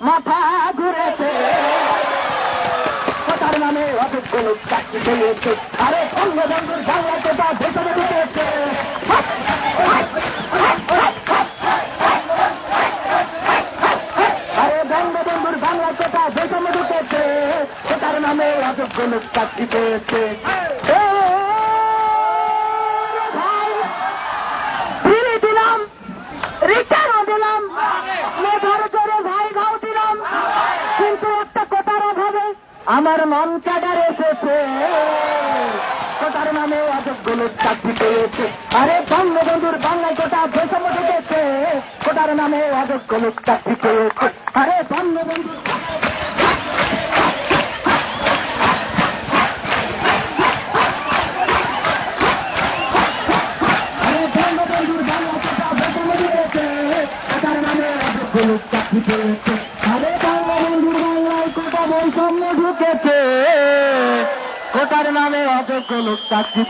মাথা ঘুরেছে। কথার নামে অযোগ্য লোক চাকরি চলিয়েছে। আরে বঙ্গবন্ধুর বাংলা কথা ভেতরে ঢুকেছে। আরে বঙ্গবন্ধুর বাংলা কথা ভেতরে ঢুকেছে। কথার নামে অযোগ্য লোক চাকরি পেয়েছে। আমার মন ক্যাডার এসেছে। কোটার নামে অযোগ্য লোক চাকরি পেয়েছে। আরে বঙ্গবন্ধুর বাংলায় কোটা বেসম ঢুকেছে কোটার নামে অযোগ্য লোক চাকরি পেয়েছে। আরে বঙ্গবন্ধুর আরে বঙ্গবন্ধুর বৈষম্য ঢুকেছে। কোটার নামে অযোগ্য লোক চাকরি